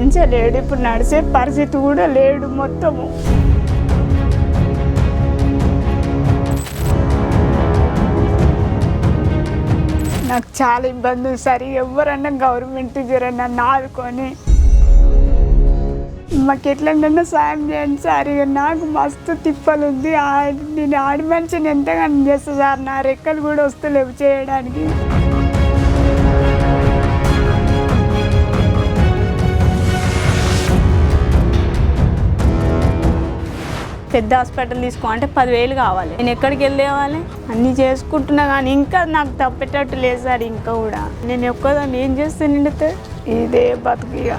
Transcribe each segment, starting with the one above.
మంచిగా లేడు. ఇప్పుడు నడిచే పరిస్థితి కూడా లేడు మొత్తము. నాకు చాలా ఇబ్బందులు. ఉంది ఎవరన్నా గవర్నమెంట్ జరన్నా ఆదుకొని మాకు ఎట్లన్నా సాయం చేయండి సార్. ఇక నాకు మస్తు తిప్పలు ఉంది ఆ- నేను ఆడి మనిషిని ఎంతగానో చేస్తా సార్. నా రెక్కలు కూడా వస్తలేవు చేయడానికి. పెద్ద హాస్పిటల్ తీసుకో అంటే పదివేలు కావాలి. నేను ఎక్కడికి వెళ్ళేవాలి అన్నీ చేసుకుంటున్నా కానీ ఇంకా నాకు తప్పేటట్టు లేదు సార్ ఇంకా కూడా. నేను ఒక్కదాన్ని ఏం చేస్తే నిండితే ఇదే బతుకిగా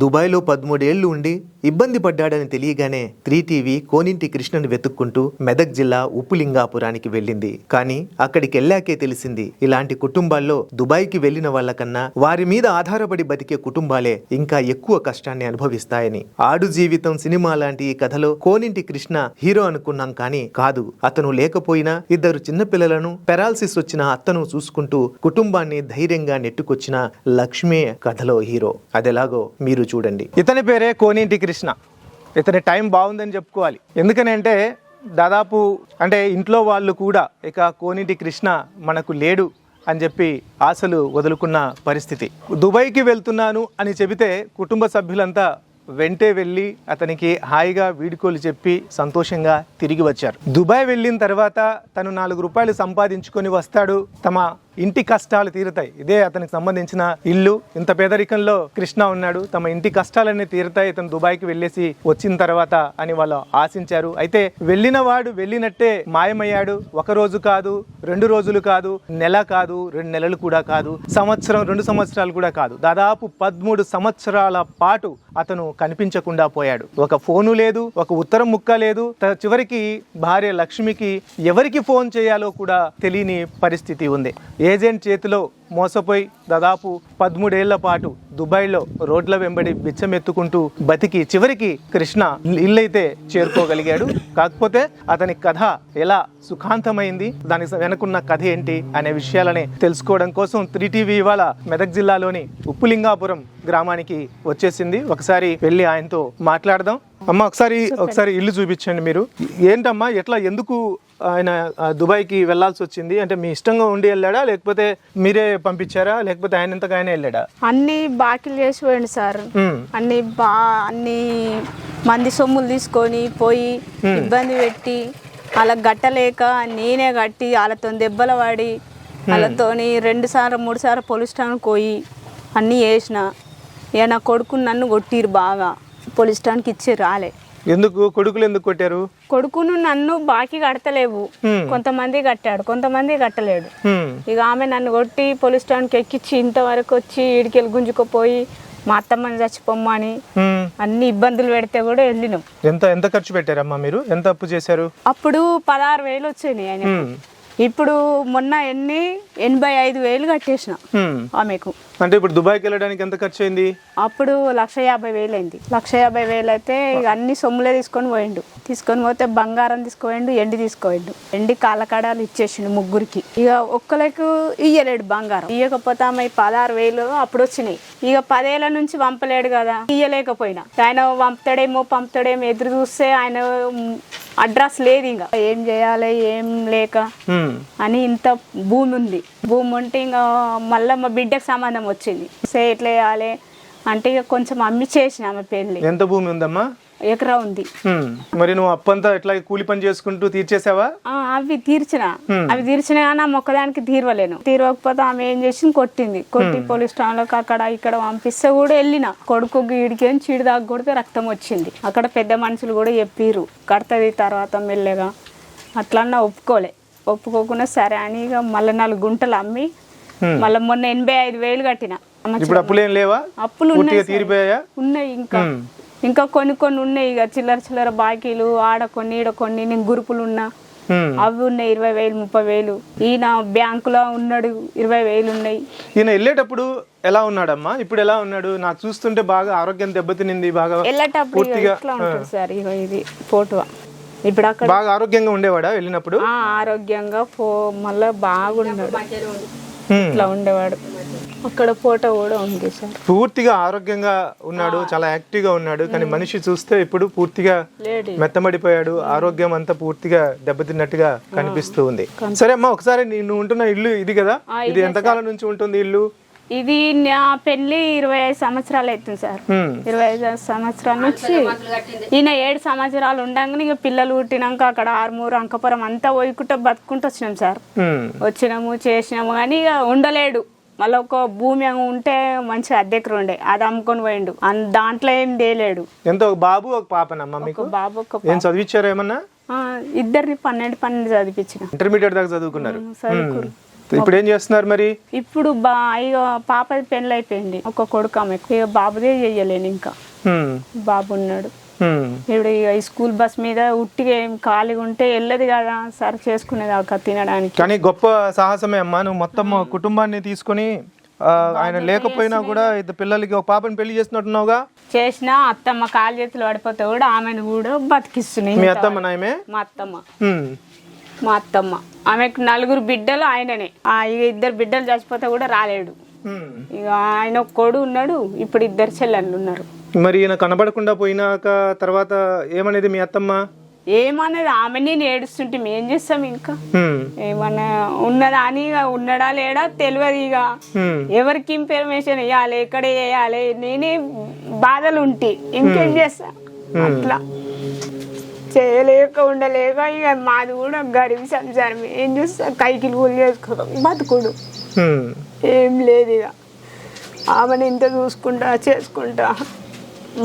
దుబాయ్లో పదమూడేళ్ళు ఉండి ఇబ్బంది పడ్డాడని తెలియగానే త్రీ టీవీ కోనింటి కృష్ణను వెతుక్కుంటూ మెదక్ జిల్లా ఉప్పులింగాపురానికి వెళ్ళింది. కానీ అక్కడికి వెళ్ళాకే తెలిసింది ఇలాంటి కుటుంబాల్లో దుబాయ్కి వెళ్ళిన వాళ్ళకన్నా వారి మీద ఆధారపడి బతికే కుటుంబాలే ఇంకా ఎక్కువ కష్టాన్ని అనుభవిస్తాయని. ఆడు జీవితం సినిమా లాంటి ఈ కథలో కోనింటి కృష్ణ హీరో అనుకున్నాం కానీ కాదు. అతను లేకపోయినా ఇద్దరు చిన్నపిల్లలను పెరాలసిస్ వచ్చిన అత్తను చూసుకుంటూ కుటుంబాన్ని ధైర్యంగా నెట్టుకొచ్చిన లక్ష్మే కథలో హీరో. అదెలాగో మీరు చూడండి. ఇతని పేరే కోనింటి కృష్ణ. ఇతని టైం బాగుందని చెప్పుకోవాలి. ఎందుకనంటే దాదాపు అంటే ఇంట్లో వాళ్ళు కూడా ఇక కోనిటి కృష్ణ మనకు లేడు అని చెప్పి ఆశలు వదులుకున్న పరిస్థితి. దుబాయ్కి వెళ్తున్నాను అని చెబితే కుటుంబ సభ్యులంతా వెంటే వెళ్ళి అతనికి హాయిగా వీడుకోలు చెప్పి సంతోషంగా తిరిగి వచ్చారు. దుబాయ్ వెళ్ళిన తర్వాత తను నాలుగు రూపాయలు సంపాదించుకొని వస్తాడు. తమ ఇంటి కష్టాలు తీరుతాయి. ఇదే అతనికి సంబంధించిన ఇల్లు. ఇంత పేదరికంలో కృష్ణ ఉన్నాడు. తమ ఇంటి కష్టాలన్నీ తీరుతాయి. ఇతను దుబాయ్కి వెళ్ళేసి వచ్చిన తర్వాత అని వాళ్ళు ఆశించారు. అయితే వెళ్ళిన వాడు వెళ్ళినట్టే మాయమయ్యాడు. ఒక రోజు కాదు రెండు రోజులు కాదు నెల కాదు రెండు నెలలు కూడా కాదు సంవత్సరం రెండు సంవత్సరాలు కూడా కాదు. దాదాపు పదమూడు సంవత్సరాల పాటు అతను కనిపించకుండా పోయాడు. ఒక ఫోను లేదు ఒక ఉత్తరం ముక్క లేదు. చివరికి భార్య లక్ష్మికి ఎవరికి ఫోన్ చేయాలో కూడా తెలియని పరిస్థితి ఉంది. ఏజెంట్ చేతిలో మోసపోయి దాదాపు పదమూడేళ్ళ పాటు దుబాయ్లో రోడ్ల వెంబడి బిచ్చమెత్తుకుంటూ బతికి చివరికి కృష్ణ ఇల్లైతే చేరుకోగలిగాడు. కాకపోతే అతని కథ ఎలా సుఖాంతమైంది దానికి వెనుకున్న కథ ఏంటి అనే విషయాలని తెలుసుకోవడం కోసం త్రీ టీవీ ఇవాళ మెదక్ జిల్లాలోని ఉప్పులింగాపురం గ్రామానికి వచ్చేసింది. ఒకసారి వెళ్ళి ఆయనతో మాట్లాడదాం. అమ్మ ఒకసారి ఒకసారి ఇల్లు చూపించండి మీరు. ఏంటమ్మా ఎట్లా ఎందుకు ఆయన దుబాయ్కి వెళ్ళాల్సి వచ్చింది. అంటే మీ ఇష్టంగా ఉండి వెళ్ళాడా? లేకపోతే మీరే పంపించారా? లేకపోతే ఆయన ఎంతగా ఆయన వెళ్ళాడా? అన్ని బాకీలు చేసి పోయిండు సార్. అన్ని బా అన్ని మంది సొమ్ములు తీసుకొని పోయి ఇబ్బంది పెట్టి అలా గట్టలేక నేనే కట్టి వాళ్ళతో దెబ్బలు పడి వాళ్ళతోని రెండు సార్లు మూడు సార్లు పోలీస్ స్టేషన్కి పోయి అన్నీ చేసిన. ఇక నా కొడుకు నన్ను కొట్టిరు బాగా. పోలీస్ స్టేషన్కి ఇచ్చి రాలే. ఎందుకు? కొడుకులు ఎందుకు కొట్టారు? కొడుకును నన్ను బాకీ కడతలేవు. కొంతమంది కట్టాడు. కొంతమంది కట్టలేడు ఇక ఆమె నన్ను కొట్టి పోలీస్ స్టేషన్కి ఎక్కించి ఇంతవరకు వచ్చి ఇడికెళ్ళి గుంజుకుపోయి మా అత్తమ్మని చచ్చిపోమ్మని. అన్ని ఇబ్బందులు పెడితే కూడా వెళ్ళినాం. ఎంత ఎంత ఖర్చు పెట్టారమ్మా మీరు? ఎంత అప్పు చేశారు? అప్పుడు పదహారు వేలు వచ్చినాయి ఆయన ఇప్పుడు మొన్న ఎన్ని? ఎనభై ఐదు వేలు కట్టేసిన. ఆమెకు. అంటే ఇప్పుడు దుబాయ్కి వెళ్ళడానికి ఎంత ఖర్చు అయింది అప్పుడు లక్ష యాభై వేలు అయింది లక్ష యాభై వేలు అయితే ఇక అన్ని సొమ్ములే తీసుకొని పోయిండు. తీసుకొని పోతే బంగారం తీసుకోపోయిండు ఎండి తీసుకోపోయిండు. ఎండి కాళ్ళకడాలు ఇచ్చేసిండు ముగ్గురికి. ఇక ఒక్కరికి ఇయ్యలేడు బంగారం. ఇయ్యకపోతే ఆమె పదహారు వేలు అప్పుడు వచ్చినాయి ఇక పదేళ్ళ నుంచి పంపలేడు కదా. ఇయ్యలేకపోయినా. ఆయన పంపుతాడేమో పంపుతాడేమో ఎదురు చూస్తే ఆయన అడ్రస్ లేదు ఇంకా. ఏం చేయాలి ఏం లేక అని ఇంత భూమి ఉంది. భూమి ఉంటే ఇంకా మళ్ళీ మా బిడ్డకు సంబంధం వచ్చింది. సే ఎట్లా చేయాలి అంటే ఇక కొంచెం అమ్మి చేసిన ఆమె పెళ్ళి. ఎంత భూమి ఉందమ్మా? ఎకరా ఉంది. మరి నువ్వు అప్పంతా ఇట్లా కూలి పని చేసుకుంటూ తీర్చేసావా? ఆ, అవి తీర్చిన. అవి తీర్చిన కానీ ఆ మొక్కదానికి తీరవలేను. తీరవకపోతే ఆమె ఏం చేసింది? కొట్టింది. కొట్టి పోలీస్ స్టేషన్లోకి అక్కడ ఇక్కడ పంపిస్తే కూడా వెళ్ళిన. కొడుకు గీడికి చీడి దాకా కొడితే రక్తం వచ్చింది. అక్కడ పెద్ద మనుషులు కూడా చెప్పిర్రు. కడతది తర్వాత మెల్లగా. అట్లన్నా ఒప్పుకోలే. ఒప్పుకోకుండా సరే అని ఇక మళ్ళీ నాలుగు గుంటలు అమ్మి మళ్ళీ మొన్న ఎనభై ఐదు వేలు కట్టిన. ఇప్పుడు అప్పులేం లేవా? అప్పులు ఉన్నాయి ఉన్నాయి ఇంకా. ఇంకా కొన్ని కొన్ని ఉన్నాయి ఇక చిల్లర చిల్లర బాకీలు ఆడ కొన్ని ఈడ కొన్ని నేను గురుపులు ఉన్నా. అవి ఉన్నాయి ఇరవై వేలు ముప్పై వేలు. ఈయన బ్యాంకులో ఉన్నాడు ఇరవై వేలు ఉన్నాయి. ఈయన వెళ్ళేటప్పుడు ఎలా ఉన్నాడమ్మా? ఇప్పుడు ఎలా ఉన్నాడు? నాకు చూస్తుంటే బాగా ఆరోగ్యం దెబ్బతినింది బాగా వెళ్ళేటప్పుడు ఇట్లా ఉంటుంది సార్ ఇది ఫోటో? ఇప్పుడు అక్కడ బాగా ఆరోగ్యంగా ఉండేవాడా వెళ్ళినప్పుడు? ఆ, ఆరోగ్యంగా పో మళ్ళా బాగున్నాడు. ఇట్లా ఉండేవాడు. అక్కడ ఫోటో కూడా ఉంది సార్. పూర్తిగా ఆరోగ్యంగా ఉన్నాడు చాలా యాక్టివ్గా ఉన్నాడు కానీ మనిషి చూస్తే ఇప్పుడు పూర్తిగా మెత్తమడిపోయాడు ఆరోగ్యం అంతా పూర్తిగా దెబ్బతిన్నట్టుగా కనిపిస్తూ ఉంది. సరే అమ్మా ఒకసారి నీ- నువ్వు ఉంటున్న ఇల్లు ఇది కదా? ఇది ఎంతకాలం నుంచి ఉంటుంది ఇల్లు? ఇది నా పెళ్ళి ఇరవై ఐదు సంవత్సరాలు అవుతుంది సార్. ఇరవై ఐదు సంవత్సరాల నుంచి ఈయన ఏడు సంవత్సరాలు ఉండగానే ఇక పిల్లలు పుట్టినాక అక్కడ ఆరుమూరు అంకపురం అంతా పోయికుంటూ బతుకుంటూ వచ్చినాం సార్. వచ్చినాము చేసినాము కానీ ఇక ఉండలేడు. మళ్ళీ ఒక భూమి ఉంటే మంచి అద్దెకరు ఉండే అది అమ్ముకొని పోయిండు. దాంట్లో ఏం తేలేడు. ఎంత ఒక బాబు ఒక పాపనమ్మా మీకు? బాబు ఒక ఏం చదివించారు ఏమన్నా? ఇద్దరిని పన్నెండు పన్నెండు చదివించిన ఇంటర్మీడియట్ దాకా చదువుకున్నారు. ఇప్పుడు ఏం చేస్తున్నారు మరి? ఇప్పుడు బా ఇక పాపది పెళ్ళి అయిపోయింది ఒక కొడుకు ఆమె బాబుదే చెయ్యలేను ఇంకా. బాబు ఉన్నాడు. ఇప్పుడు ఇక ఈ స్కూల్ బస్ మీద ఉట్టిగా ఏం ఖాళీగా ఉంటే వెళ్ళదు కదా సర్ చేసుకునేది ఒక తినడానికి. కానీ గొప్ప సాహసమే అమ్మా. నువ్వు మొత్తం కుటుంబాన్ని తీసుకొని ఆయన లేకపోయినా కూడా ఇద్దరు పిల్లలకి ఒక పాపని పెళ్ళి చేస్తున్నట్టున్నావుగా? చేసిన అత్తమ్మ కాలు చేతులు పడిపోతే కూడా ఆమెను కూడా బతికిస్తున్నాయి మీ అత్తమ్మ నాయమే? మా అత్తమ్మ. మా అత్తమ్మ. ఆమెకు నలుగురు బిడ్డలు ఆయననే. ఆ, ఇద్దరు బిడ్డలు చచ్చిపోతే కూడా రాలేడు. ఇక ఆయన ఒక కొడు ఉన్నాడు ఇప్పుడు ఇద్దరు చెల్లెళ్ళు ఉన్నారు. మరి ఈయన కనబడకుండా పోయినాక తర్వాత ఏమనేది మీ అత్తమ్మ? ఏమన్నది? ఆమె నేను ఏడుస్తుంటే ఏం చేస్తాం ఇంకా. ఏమన్నా ఉన్నదా అని ఇక ఉన్నాడా లేడా తెలియదు ఇక. ఎవరికి ఇన్ఫర్మేషన్ ఇవ్వాలి ఎక్కడ వేయాలి నేనే బాధలు ఉంటే ఇంకేం చేస్తా? అట్లా. చేయలేక ఉండలేక ఇక మాది కూడా గరీబ్ సంసారం ఏం చేస్తా? కైకిలు కూలి చేసుకోవడం బతుకుడు. ఏం లేదు ఇక. ఆమెను ఇంత చూసుకుంటా చేసుకుంటా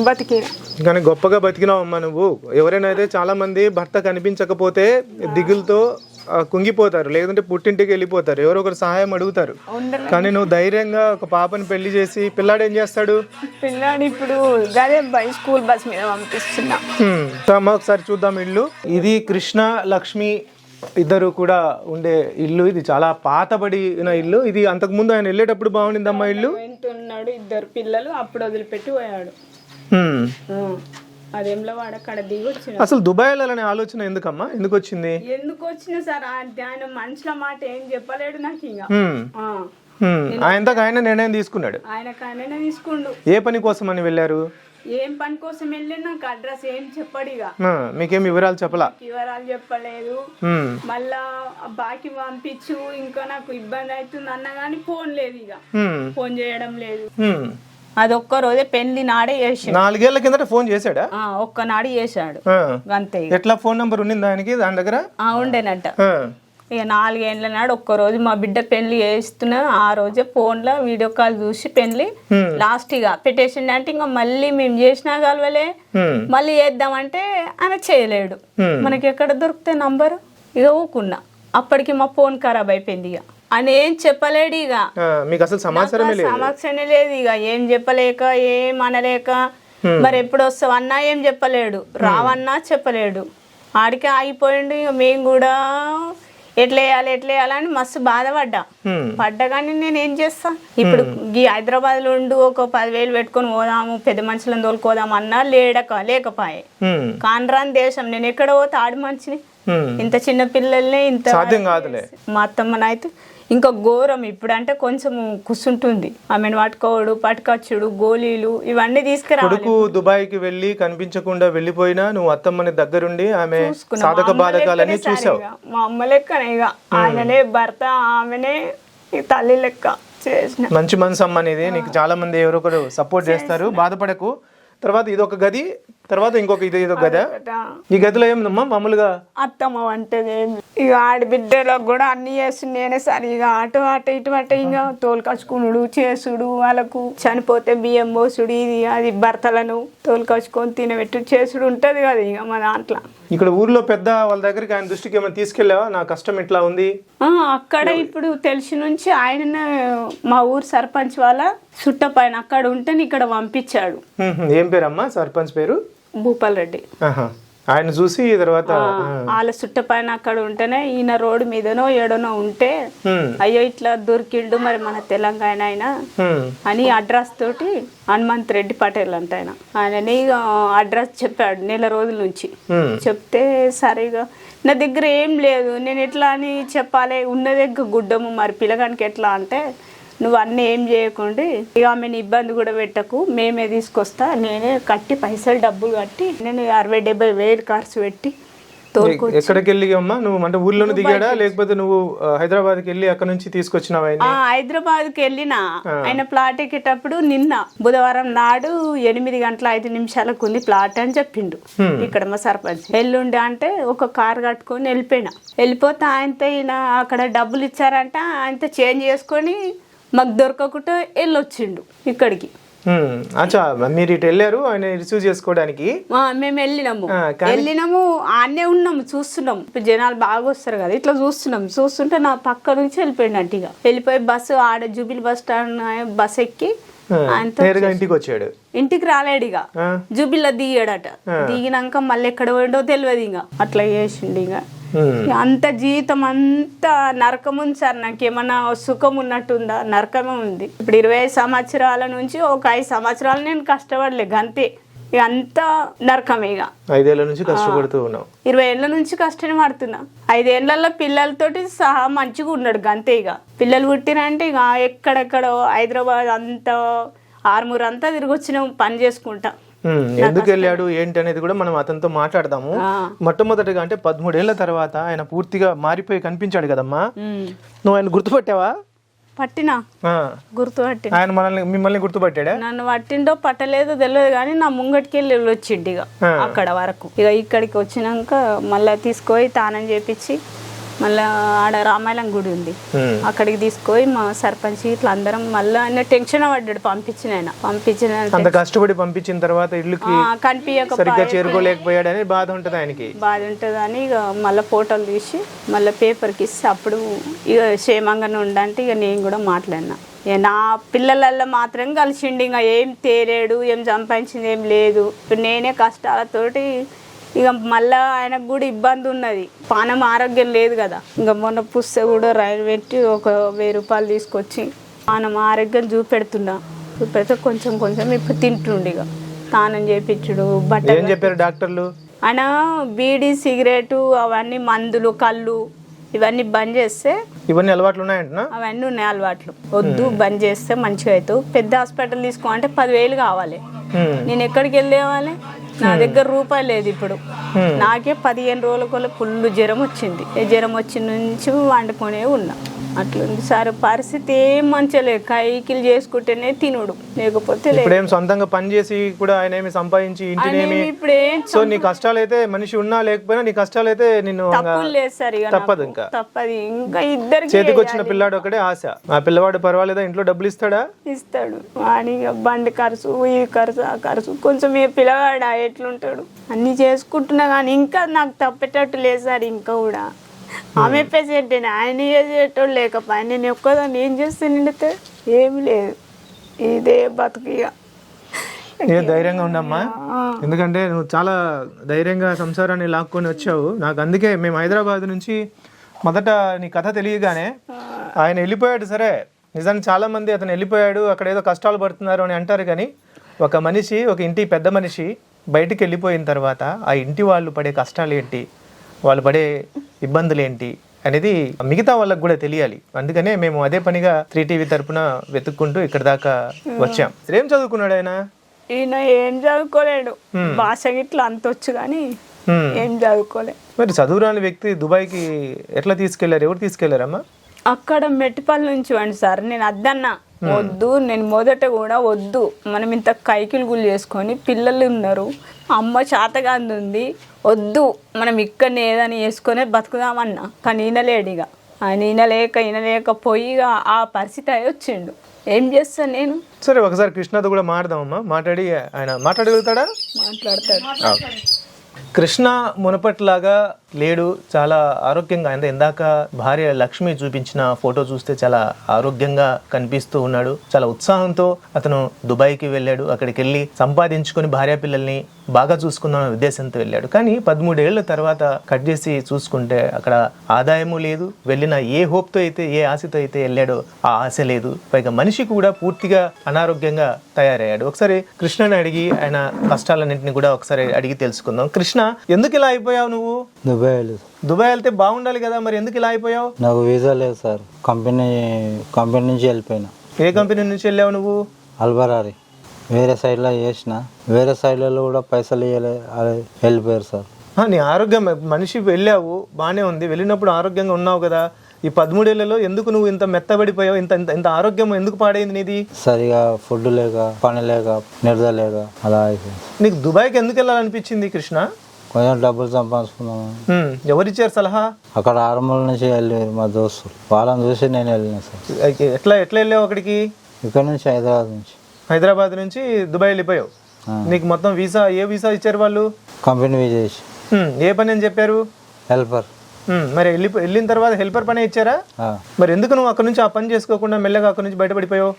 బతికిన. కానీ గొప్పగా బతికినావు అమ్మా నువ్వు. ఎవరైనా అయితే చాలా మంది భర్త కనిపించకపోతే దిగులతో కుంగిపోతారు. లేదంటే పుట్టింటికి వెళ్ళిపోతారు. ఎవరో ఒకరు సహాయం అడుగుతారు. కానీ నువ్వు ధైర్యంగా ఒక పాపని పెళ్ళి చేసి పిల్లాడు ఏం చేస్తాడు? పిల్లాడు ఇప్పుడు స్కూల్ బస్ మీద పంపిస్తున్నా. ఒకసారి చూద్దాం ఇల్లు. ఇది కృష్ణ లక్ష్మి ఇద్దరు కూడా ఉండే ఇల్లు ఇది చాలా పాతబడిన ఇల్లు. ఇది అంతకుముందు ఆయన వెళ్ళేటప్పుడు బాగుండిందమ్మా ఇల్లు? వింటున్నాడు ఇద్దరు పిల్లలు అప్పుడు వదిలిపెట్టి పోయాడు. అదేంలో వాడు అక్కడ దిగి వచ్చిన అసలు దుబాయ్ వెళ్ళాలనే ఆలోచన ఎందుకమ్మా? ఎందుకు వచ్చింది ఎందుకు వచ్చిన సార్ ఆయన మనుషుల మాట ఏం చెప్పలేడు నాకు ఇక. హ్మ్. ఆ, హ్మ్. ఆయనతో ఆయన నిర్ణయం తీసుకున్నాడు. ఆయనకు ఆయననే తీసుకుండు. ఏ పని కోసం అని వెళ్ళారు? ఏం పని కోసం వెళ్ళి నాకు అడ్రస్ ఏం చెప్పడు ఇక మీకేం వివరాలు చెప్పలా వివరాలు చెప్పలేదు. మళ్ళా బాకీ పంపించు ఇంకా నాకు ఇబ్బంది అవుతుంది అన్న కానీ ఫోన్ లేదు ఇక. ఫోన్ చేయడం లేదు. అది ఒక్క రోజే పెళ్ళి నాడే చేసి నాలుగేళ్ళ కిందట ఫోన్ చేశాడా ఒక్కనాడు చేశాడు ఆ. అంతే. ఎట్లా ఫోన్ నంబర్ ఉండింది ఆయనకి దాని దగ్గర ఉండేనట. ఇక నాలుగేండ్ల నాడు ఒక్క రోజు మా బిడ్డ పెళ్ళి చేస్తున్నా ఆ రోజే ఫోన్లో వీడియో కాల్ చూసి పెళ్ళి లాస్ట్ ఇక పెట్టేసిండు అంటే ఇంకా మళ్ళీ మేము చేసినా కలవలే. మళ్ళీ చేద్దామంటే ఆయన చేయలేడు. మనకి ఎక్కడ దొరికితే నంబర్? ఇక ఊకున్నా. అప్పటికి మా ఫోన్ ఖరాబ్ అయిపోయింది ఇక. ఆయన ఏం చెప్పలేడు ఇక. మీకు అసలు సమాచారమే సమస్యనే లేదు. ఇక. ఏం చెప్పలేక ఏం అనలేక. మరి ఎప్పుడు వస్తావు అన్నా ఏం చెప్పలేడు. రావన్నా చెప్పలేడు. ఆడికే ఆగిపోయిండు ఇక. మేము కూడా ఎట్లా వేయాలి ఎట్లా వేయాలని మస్తు బాధపడ్డా. హ్మ్. పడ్డా కానీ నేను ఏం చేస్తా? ఇప్పుడు ఈ హైదరాబాద్లో ఉండు ఒక పదివేలు పెట్టుకొని పోదాము పెద్ద మనుషులను తోలుకోదాం అన్నా లేడక లేకపాయే. కాన్రాన్ దేశం. నేను ఎక్కడ పోతే ఆడి మనిషిని. ఇంత చిన్న పిల్లల్ని ఇంత మా అత్తమ్మనైతే ఇంకా ఘోరం ఇప్పుడు అంటే కొంచెం కుసుంటుంది. ఆమెను పట్టుకోవడు పట్టుకొచ్చుడు గోళీలు ఇవన్నీ తీసుకురావాలి. కొడుకు దుబాయ్కి వెళ్ళి కనిపించకుండా వెళ్ళిపోయినా నువ్వు అత్తమ్మని దగ్గరుండి ఆమె. సాధక లెక్కనే చూసావు. మా అమ్మ లెక్కనే ఇక ఆయననే భర్త ఆమెనే తల్లి లెక్క చేసిన. మంచి మనసు అమ్మ అనేది నీకు చాలా మంది ఎవరో ఒకరు సపోర్ట్ చేస్తారు. బాధపడకు. తర్వాత ఇది ఒక గది తర్వాత ఇంకొక ఇది ఇదొక గదా. ఈ గదిలో ఏముందమ్మా మామూలుగా? అత్తమ్మ వంటది ఇక ఆడబిడ్డలకు కూడా అన్ని చేస్తుంది నేనే సరే. ఇక అటు అటు ఇటు అటు ఇంకా తోలుకొచ్చుకునుడు చేసుడు వాళ్ళకు చనిపోతే బియ్యం పోసుడు ఇది అది భర్తలను తోలుకొచ్చుకొని తినబెట్టు చేసుడు ఉంటది కదా ఇక మా దాంట్లో. ఇక్కడ ఊర్లో పెద్ద వాళ్ళ దగ్గరికి ఆయన దృష్టికి ఏమైనా తీసుకెళ్ళావా? నా కష్టం ఇట్లా ఉంది. ఆ, అక్కడ ఇప్పుడు తెలిసి నుంచి ఆయన మా ఊరు సర్పంచ్ వాళ్ళ సుట్ట పైన అక్కడ ఉంటే ఇక్కడ పంపించాడు. హ్మ్. ఏం పేరమ్మా? సర్పంచ్ పేరు? భూపాల్ రెడ్డి. ఆహా. ఆయన చూసి తర్వాత వాళ్ళ సుట్ట పైన అక్కడ ఉంటేనే ఈయన రోడ్డు మీదనో ఏడనో ఉంటే. అయ్యో ఇట్లా దొరికిండు మరి మన తెలంగాణ ఆయన. అని అడ్రస్ తోటి హనుమంత్ రెడ్డి పటేల్ అంట ఆయన ఆయనని అడ్రస్ చెప్పాడు నెల రోజుల నుంచి. చెప్తే సరిగా నా దగ్గర ఏం లేదు నేను ఎట్లా అని చెప్పాలి ఉన్న దగ్గర గుడ్డము మరి పిల్లగానికి ఎట్లా అంటే నువ్వు అన్నీ ఏం చేయకుండా ఇక ఆమెను ఇబ్బంది కూడా పెట్టకు మేమే తీసుకొస్తా నేనే కట్టి పైసలు డబ్బులు కట్టి నేను అరవై డెబ్బై వేలు ఖర్చు పెట్టి ఎక్కడికి వెళ్ళి అమ్మా? నువ్వు అంటే ఊర్లోనే దిగాడా? లేకపోతే నువ్వు ఆ, హైదరాబాద్కి వెళ్ళి అక్కడ నుంచి తీసుకొచ్చినావా? హైదరాబాద్కి వెళ్ళిన. ఆయన ప్లాట్ ఎక్కేటప్పుడు నిన్న బుధవారం నాడు ఎనిమిది గంటల ఐదు నిమిషాలకు ఉంది ప్లాట్ అని చెప్పిండు. ఇక్కడ మా సర్పంచ్. ఎల్లుండి అంటే ఒక కార్ కట్టుకొని వెళ్ళిపోయినా. వెళ్ళిపోతే ఆయనతో ఈయన అక్కడ డబ్బులు ఇచ్చారంట ఆయనతో చేంజ్ చేసుకొని మాకు దొరకకుండా వెళ్ళొచ్చిండు ఇక్కడికి. అచ్చా మీరు ఇటు వెళ్ళారు ఆయన రిసీవ్ చేసుకోవడానికి? మేము వెళ్ళినాము. వెళ్ళినాము ఆనే ఉన్నాము చూస్తున్నాం. ఇప్పుడు జనాలు బాగా వస్తారు కదా ఇట్లా చూస్తున్నాం. చూస్తుంటే నా పక్క నుంచి వెళ్ళిపోయినట్టు ఇక. వెళ్ళిపోయి బస్సు ఆడ జూబిల్ బస్ స్టాండ్ బస్ ఎక్కి నేరుగా ఇంటికి వచ్చాడు ఇంటికి రాలేడు ఇక. జూబిల్లో దిగాడట. దిగినాక మళ్ళీ ఎక్కడ పోయిండో తెలియదు ఇక. అట్లా చేసిండు. ఇక. అంత జీవితం అంతా నరకం ఉంది సార్. నాకేమన్నా సుఖం ఉన్నట్టుందా? నరకమే ఉంది. ఇప్పుడు ఇరవై సంవత్సరాల నుంచి ఒక ఐదు సంవత్సరాలు నేను కష్టపడలే అంతే ఇక అంతా నరకమే ఇక. ఐదేళ్ళ నుంచి కష్టపడుతూ ఉన్నావు. ఇరవై ఏళ్ళ నుంచి కష్టం పడుతున్నా. ఐదేళ్ళలో పిల్లలతోటి సహా మంచిగా ఉన్నాడు గంతే ఇక. పిల్లలు పుట్టినంటే ఇక ఎక్కడెక్కడో హైదరాబాద్ అంతా ఆరుమూరు అంతా తిరిగి వచ్చినాం పని చేసుకుంటా. ఎందుకు వెళ్ళాడు ఏంటి అనేది కూడా మనం అతనితో మాట్లాడదాము. మొట్టమొదటిగా అంటే పదమూడేళ్ళ తర్వాత ఆయన పూర్తిగా మారిపోయి కనిపించాడు కదమ్మా. నువ్వు ఆయన గుర్తుపట్టావా పట్టినా ఆ. గుర్తు పట్టిన ఆయన మనల్ని మిమ్మల్ని గుర్తుపట్టాడా నన్ను పట్టిండో పట్టలేదో తెలియదు కానీ నా ముంగటికి వెళ్ళి వచ్చిండు ఇక. అక్కడ వరకు ఇక ఇక్కడికి వచ్చినాక మళ్ళీ తీసుకొని తానం చేపించి మళ్ళీ ఆడ రామాయణం గుడి ఉంది. అక్కడికి తీసుకొని మా సర్పంచ్ ఇట్లా అందరం మళ్ళీ ఆయన టెన్షన్ పడ్డాడు పంపించిన ఆయన. పంపించిన అంత కష్టపడి పంపించిన తర్వాత ఇల్లుకి కనిపించక సరిగ్గా చేరుకోలేకపోయాడని బాధ ఉంటది ఆయనకి. బాధ ఉంటుందని ఇక మళ్ళీ ఫోటోలు తీసి మళ్ళీ పేపర్కి ఇస్తే అప్పుడు ఇక క్షేమంగానే ఉండంటే ఇక నేను కూడా మాట్లాడినా. నా పిల్లలల్లో మాత్రం కలిసిండు ఇంకా ఏం తేలేడు ఏం సంపాదించింది ఏం లేదు. ఇప్పుడు నేనే కష్టాలతోటి ఇక మళ్ళా ఆయనకు కూడా ఇబ్బంది ఉన్నది. పానం ఆరోగ్యం లేదు కదా. ఇంకా మొన్న పుస్తకం కూడా రైలు పెట్టి ఒక వెయ్యి రూపాయలు తీసుకొచ్చి పానం ఆరోగ్యం చూపెడుతున్నా చూపెడితే కొంచెం కొంచెం ఇప్పుడు తింటుండు ఇక. స్నానం చేపించుడు బట్ట ఏం చెప్పారు డాక్టర్లు? ఆయన బీడీ సిగరెట్ అవన్నీ మందులు కళ్ళు ఇవన్నీ బంద్ చేస్తే ఇవన్నీ అలవాట్లు ఉన్నాయంటనా? అవన్నీ ఉన్నాయి అలవాట్లు. వద్దు బంద్ చేస్తే మంచిగా అవుతావు. పెద్ద హాస్పిటల్ తీసుకో అంటే పదివేలు కావాలి. నేను ఎక్కడికి వెళ్ళేవాలి నా దగ్గర రూపాయి లేదు ఇప్పుడు. నాకే పదిహేను రోజుల ఫుల్ జ్వరం వచ్చింది. ఈ జ్వరం వచ్చిన నుంచి వండుకొనే ఉన్నా. అట్లుంది. సార్ పరిస్థితి ఏం మంచిగా కైకిలు చేసుకుంటేనే తినుడు. లేకపోతే ఇప్పుడేం సొంతంగా పని చేసి కూడా ఆయన ఏమి సంపాదించి ఇంటినేమి ఇప్పుడు ఏం సో నీ కష్టాలైతే మనిషి ఉన్నా లేకపోయినా నీ కష్టాలైతే నిన్ను ఇంకా తప్పులు లేదు సార్ తప్పదు. ఇంకా. తప్పది. ఇంకా ఇద్దరికి చేతికి వచ్చిన పిల్లాడు ఒకటే ఆశ. ఆ పిల్లవాడు పర్వాలేదా? ఇంట్లో డబ్బులు ఇస్తాడా? ఇస్తాడు. ఇక బండి ఖర్చు ఈ ఖర్చు ఆ ఖర్చు. కొంచెం ఏ పిల్లగాడు ఎట్లుంటాడు? అన్ని చేసుకుంటున్నా కానీ ఇంకా నాకు తప్పేటట్టు లేదు సార్ ఇంకా కూడా. ఆమె పేషెంట్ ఆయన చేసేటోడు లేకపోయి నేను ఒక్కదాన్ని ఏం చేస్తే నిండితే? ఏమి లేదు. ఇదే బతుకు ఇక. ఏ ధైర్యంగా ఉండమ్మా ఎందుకంటే నువ్వు చాలా ధైర్యంగా సంసారాన్ని లాక్కొని వచ్చావు. నాకు అందుకే మేము హైదరాబాద్ నుంచి మొదట నీ కథ తెలియగానే ఆయన వెళ్ళిపోయాడు సరే. నిజానికి చాలా మంది అతను వెళ్ళిపోయాడు అక్కడ ఏదో కష్టాలు పడుతున్నారు అని అంటారు కానీ ఒక మనిషి ఒక ఇంటి పెద్ద మనిషి బయటికి వెళ్ళిపోయిన తర్వాత ఆ ఇంటి వాళ్ళు పడే కష్టాలు ఏంటి? వాళ్ళు పడే ఇబ్బందులు ఏంటి? అనేది మిగతా వాళ్ళకి కూడా తెలియాలి. అందుకనే మేము అదే పనిగా త్రీ టీవీ తరపున వెతుక్కుంటూ ఇక్కడ దాకా వచ్చాం. ఏం చదువుకున్నాడు ఆయన? ఈయన ఏం చదువుకోలేడు. భాష గిట్లా అంత వచ్చు కానీ హ్మ్. ఏం చదువుకోలే. మరి చదువురాని వ్యక్తి దుబాయ్కి ఎట్లా తీసుకెళ్ళారు? ఎవరు తీసుకెళ్ళారమ్మా? అక్కడ మెట్టిపల్లి నుంచి వండి సార్. నేను అద్దన్నా. వద్దు నేను మొదట కూడా వద్దు. మనం ఇంత కైకిలు గుళ్ళు చేసుకొని పిల్లలు ఉన్నారు అమ్మ చేతగాంది ఉంది వద్దు. మనం ఇక్కడ ఏదని వేసుకొని బతుకుదామన్నా. కానీ ఈనలేడిగా ఆయన ఈనలేక ఈనలేకపోయి ఆ పరిస్థితి అయి వచ్చిండు. ఏం చేస్తాను నేను? సరే ఒకసారి కృష్ణతో కూడా మాట్లాడదామమ్మా. మాట్లాడి ఆయన మాట్లాడగలుగుతాడా? మాట్లాడతాడు. కృష్ణ మునపట్లాగా లేడు చాలా ఆరోగ్యంగా అంటే ఇందాక భార్య లక్ష్మి చూపించిన ఫోటో చూస్తే చాలా ఆరోగ్యంగా కనిపిస్తూ ఉన్నాడు. చాలా ఉత్సాహంతో అతను దుబాయ్కి వెళ్ళాడు. అక్కడికి వెళ్ళి సంపాదించుకొని భార్య పిల్లల్ని బాగా చూసుకుందాం ఉద్దేశంతో వెళ్ళాడు. కానీ పదమూడేళ్ళ తర్వాత కట్ చేసి చూసుకుంటే అక్కడ ఆదాయము లేదు. వెళ్ళిన ఏ హోప్తో అయితే ఏ ఆశతో అయితే వెళ్ళాడో ఆ ఆశ లేదు. పైగా మనిషి కూడా పూర్తిగా అనారోగ్యంగా తయారయ్యాడు. ఒకసారి కృష్ణని అడిగి ఆయన కష్టాలన్నింటినీ కూడా ఒకసారి అడిగి తెలుసుకుందాం. కృష్ణ ఎందుకు ఇలా అయిపోయావు నువ్వు? దుబాయ్ వెళ్ళి. దుబాయ్ వెళ్తే బాగుండాలి కదా మరి ఎందుకు ఇలా అయిపోయావు? నాకు వీసా లేదు సార్. కంపెనీ కంపెనీ నుంచి వెళ్ళిపోయినా. ఏ కంపెనీ నుంచి వెళ్ళావు నువ్వు? అల్బరారి. వేరే సైడ్లో చేసిన. వేరే సైడ్లలో కూడా పైసలు ఇవ్వలే వెళ్ళిపోయారు సార్. నీ ఆరోగ్యం మనిషి వెళ్ళావు బాగానే ఉంది. వెళ్ళినప్పుడు ఆరోగ్యంగా ఉన్నావు కదా. ఈ పదమూడేళ్ళలో ఎందుకు నువ్వు ఇంత మెత్తబడిపోయావు? ఇంత ఇంత ఇంత ఆరోగ్యం ఎందుకు పాడైంది నీది? సరిగా ఫుడ్ లేక పని లేక నిద్ర లేక అలా అయిపోయింది. నీకు దుబాయ్కి ఎందుకు వెళ్ళాలనిపించింది కృష్ణ? కొంచెం డబ్బులు సంపాదించుకుందామని హ్మ్, ఎవరిచ్చారు సలహా? అక్కడ ఆరుమూల నుంచి వెళ్ళి మా దోస్తులు వాళ్ళని చూసి నేను వెళ్ళిన సార్. ఎట్లా ఎట్లా వెళ్ళావు అక్కడికి? ఇక్కడ నుంచి హైదరాబాద్ నుంచి. హైదరాబాద్ నుంచి దుబాయ్ వెళ్ళిపోయావు. నీకు మొత్తం వీసా ఏ వీసా ఇచ్చారు వాళ్ళు? కంపెనీ చేసి హ్మ్, ఏ పని అని చెప్పారు? హెల్పర్. మరి వెళ్ళి వెళ్ళిన తర్వాత హెల్పర్ పనే ఇచ్చారా. మరి ఎందుకు నువ్వు అక్కడ నుంచి ఆ పని చేసుకోకుండా మెల్లగా అక్కడ నుంచి బయటపడిపోయావు?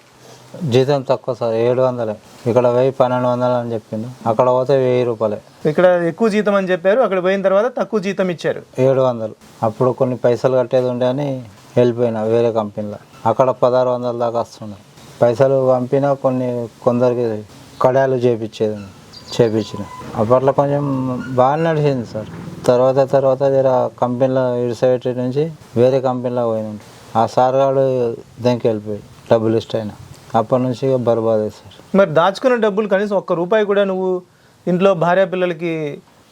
జీతం తక్కువ సార్ ఏడు వందలే. ఇక్కడ వెయ్యి పన్నెండు వందలు అని చెప్పిండు. అక్కడ పోతే వెయ్యి రూపాయలే. ఇక్కడ ఎక్కువ జీతం అని చెప్పారు అక్కడ పోయిన తర్వాత తక్కువ జీతం ఇచ్చారు. ఏడు వందలు. అప్పుడు కొన్ని పైసలు కట్టేది ఉండే అని వెళ్ళిపోయినా వేరే కంపెనీలో. అక్కడ పదహారు వందల దాకా వస్తుండే. పైసలు పంపినా కొన్ని కొందరికి కడాలు చేపించేది. చేపించిన. అప్పట్లో కొంచెం బాగా నడిచింది సార్. తర్వాత తర్వాత జర కంపెనీలో ఇడిసైట్ నుంచి వేరే కంపెనీలో పోయినాం ఆ సార్ గారు దానికి వెళ్ళిపోయి డబ్బులు ఇష్ట అయినా. అప్పటి నుంచి ఇక బర్బాద్ సార్ మరి దాచుకున్న డబ్బులు కనీసం ఒక్క రూపాయి కూడా నువ్వు ఇంట్లో భార్య పిల్లలకి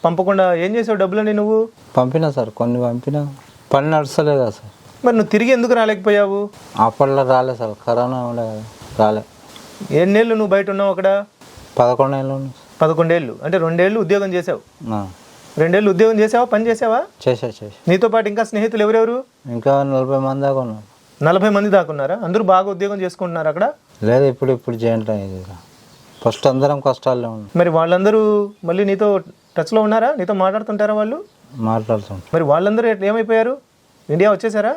పంపకుండా ఏం చేసావు డబ్బులని నువ్వు? పంపినా సార్ కొన్ని పంపినా. పని నడుస్తలేదు సార్? మరి నువ్వు తిరిగి ఎందుకు రాలేకపోయావు? అప్పట్లో రాలే సార్ కరోనా ఉండే కదా రాలే. ఎన్నేళ్ళు నువ్వు బయట ఉన్నావు అక్కడ? పదకొండు ఏళ్ళు ఉన్నాయి సార్. పదకొండేళ్ళు. అంటే రెండేళ్ళు ఉద్యోగం చేసావు. రెండేళ్ళు ఉద్యోగం చేసావా పని చేసావా? చేసా చేసా నీతో పాటు ఇంకా స్నేహితులు ఎవరెవరు? ఇంకా నలభై మంది దాకా ఉన్నాం. నలభై మంది దాకున్నారా అందరూ బాగా ఉద్యోగం చేసుకుంటున్నారు అక్కడ? లేదు ఇప్పుడు ఇప్పుడు జాయింట్ అయ్యేది ఫస్ట్ అందరం కష్టాల్లో ఉన్నాం. మరి వాళ్ళందరూ మళ్ళీ నీతో టచ్లో ఉన్నారా? నీతో మాట్లాడుతుంటారా వాళ్ళు? మాట్లాడుతుంటాం. మరి వాళ్ళందరూ ఎట్లా ఏమైపోయారు? ఇండియా వచ్చేసారా?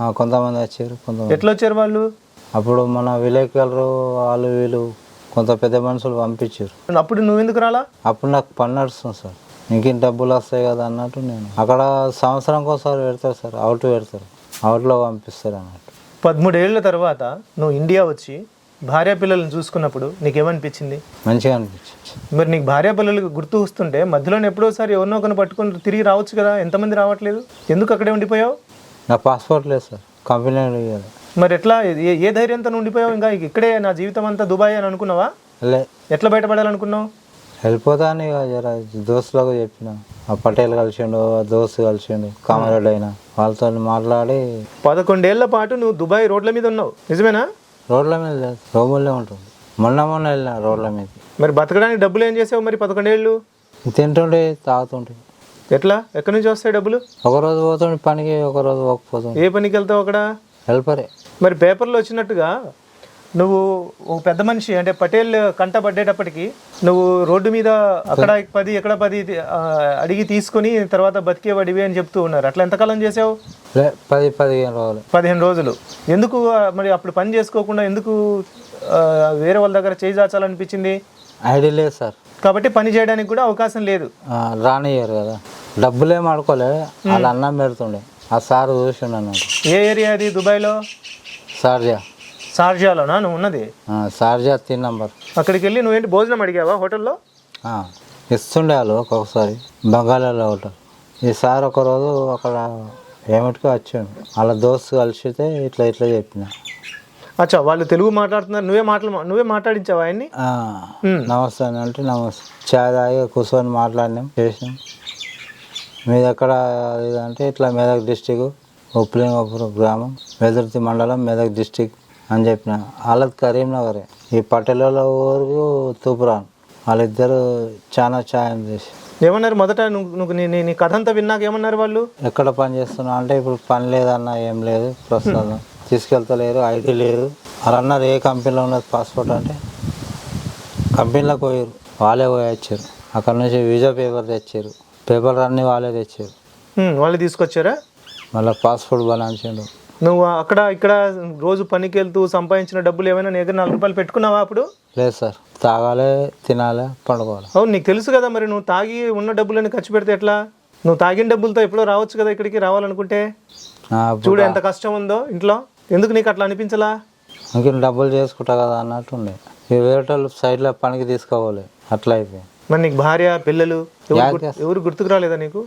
ఆ, కొంతమంది వచ్చారు కొంతమంది ఎట్లా వచ్చారు వాళ్ళు? అప్పుడు మన విలేకరులు వాళ్ళు వీళ్ళు కొంత పెద్ద మనుషులు పంపించారు. అప్పుడు నువ్వు ఎందుకు రాలా? అప్పుడు నాకు పని నడుస్తుంది సార్. ఇంకేం డబ్బులు వస్తాయి కదా అన్నట్టు నేను అక్కడ సంవత్సరంకి ఒకసారి పెడతారు సార్ అవుట్ పెడతారు. అవుట్లో పంపిస్తారు అన్నట్టు. పదమూడేళ్ళ తర్వాత నువ్వు ఇండియా వచ్చి భార్య పిల్లల్ని చూసుకున్నప్పుడు నీకేమనిపించింది? మంచిగా అనిపించింది. మరి నీకు భార్య పిల్లలకి గుర్తు వస్తుంటే మధ్యలో ఎప్పుడోసారి ఎవరినో ఒకరిని పట్టుకొని తిరిగి రావచ్చు కదా? ఎంతమంది రావట్లేదు? ఎందుకు అక్కడే ఉండిపోయావు? నా పాస్పోర్ట్ లేదు సార్. కంపెనీ మరి ఎట్లా? ఏ ఏ ధైర్యంతో ఉండిపోయావు? ఇంకా ఇక్కడే నా జీవితం అంతా దుబాయ్ అని అనుకున్నావా? లే. ఎట్లా బయటపడాలనుకున్నావు? వెళ్ళిపోతా అని ఇక జర. దోస్తులకు చెప్పిన. ఆ పటేల్ కలిసిండు ఆ దోస్తు కలిసిండు కామారెడ్డి అయినా. వాళ్ళతో మాట్లాడి పదకొండేళ్ళ పాటు నువ్వు దుబాయ్ రోడ్ల మీద ఉన్నావు. నిజమేనా? రోడ్ల మీద లేదు రూముల్లో ఉంటుంది. మొన్న మొన్న వెళ్ళిన రోడ్ల మీద. మరి బతకడానికి డబ్బులు ఏం చేసావు మరి పదకొండేళ్ళు? తింటుండే తాగుతుంటే. ఎట్లా? ఎక్కడి నుంచి వస్తాయి డబ్బులు? ఒకరోజు పోతుండే పనికి ఒకరోజు పోకపోతుండే ఏ పనికి వెళ్తావు అక్కడ? హెల్పరే. మరి పేపర్లో వచ్చినట్టుగా నువ్వు ఒక పెద్ద మనిషి అంటే పటేల్ కంట పడ్డేటప్పటికి నువ్వు రోడ్డు మీద అక్కడ పది ఎక్కడ పది అడిగి తీసుకొని తర్వాత బతికేవాడివి అని చెప్తూ ఉన్నారు. అట్లా ఎంతకాలం చేసావు పది పదిహేను రోజులు. పదిహేను రోజులు. ఎందుకు మరి అప్పుడు పని చేసుకోకుండా ఎందుకు వేరే వాళ్ళ దగ్గర చేయి చాచాలనిపించింది? ఐడి లేదు సార్. కాబట్టి పని చేయడానికి కూడా అవకాశం లేదు. రానియ్యారు కదా. డబ్బులేం ఆడుకోలే. వాళ్ళ అన్నం పెడుతుండే. ఆ సార్ చూసిండు అన్నట్టు ఏ ఏరియా అది? దుబాయ్లో? షార్జా షార్జాలోనా? నువ్వు ఉన్నది? షార్జా తిన్ నంబర్. అక్కడికి వెళ్ళి నువ్వేంటి భోజనం అడిగావా హోటల్లో? ఇస్తుండే వాళ్ళు ఒక్కొక్కసారి. బంగాళాలో హోటల్. ఈ సార్ ఒకరోజు అక్కడ ఏమిటికో వచ్చాడు. వాళ్ళ దోస్తు కలిసితే ఇట్లా ఇట్లా చెప్పిన. అచ్చా వాళ్ళు తెలుగు మాట్లాడుతున్నారు. నువ్వే మాటలు నువ్వే మాట్లాడించావా ఆయన్ని? నమస్తే అని అంటే నమస్తే. చాయ్ తాగి కూర్చొని మాట్లాడినాం చేసినాం. మీది ఎక్కడ అంటే ఇట్లా మెదక్ డిస్టిక్ ఉప్లింగపురం గ్రామం వెదుర్తి మండలం మెదక్ డిస్టిక్. అని చెప్పిన. వాళ్ళది కరీంనగరే ఈ పటేల ఊరు తూపురాన్. వాళ్ళిద్దరు చాలా ఛాయం చేసి. ఏమన్నారు మొదట? నువ్వు నీ నీ- కథ అంతా విన్నాక ఏమన్నారు వాళ్ళు? ఎక్కడ పని చేస్తున్నా అంటే ఇప్పుడు పని లేదన్న ఏం లేదు. ప్రస్తుతం తీసుకెళ్తలేరు ఐడి లేదు వాళ్ళు అన్నారు ఏ కంపెనీలో ఉన్నది పాస్పోర్ట్ అంటే కంపెనీలోకి పోయారు వాళ్ళే పోయి వచ్చారు అక్కడ నుంచి వీజా పేపర్ తెచ్చారు. పేపర్ అన్నీ వాళ్ళే తెచ్చారు. వాళ్ళు తీసుకొచ్చారా? మళ్ళీ పాస్పోర్ట్ బనాల్సిండు నువ్వు అక్కడ ఇక్కడ రోజు పనికి వెళ్తూ సంపాదించిన డబ్బులు ఏమైనా నీ దగ్గర నాలుగు రూపాయలు పెట్టుకున్నావా అప్పుడు? లేదు సార్. తాగాలి తినాలి పండుకోవాలి. అవును నీకు తెలుసు కదా మరి నువ్వు తాగి ఉన్న డబ్బులని ఖర్చు పెడితే ఎట్లా? నువ్వు తాగిన డబ్బులతో ఎప్పుడో రావచ్చు కదా ఇక్కడికి రావాలనుకుంటే? చూడు ఎంత కష్టం ఉందో ఇంట్లో. ఎందుకు నీకు అట్లా అనిపించలా? ఇంక డబ్బులు చేసుకుంటా కదా అన్నట్టు ఉండే ఈ వేరే సైడ్లో పనికి తీసుకోవాలి. అట్లా అయిపోయింది. మరి నీకు భార్య పిల్లలు ఎవరు గుర్తుకు రాలేదా నీకు?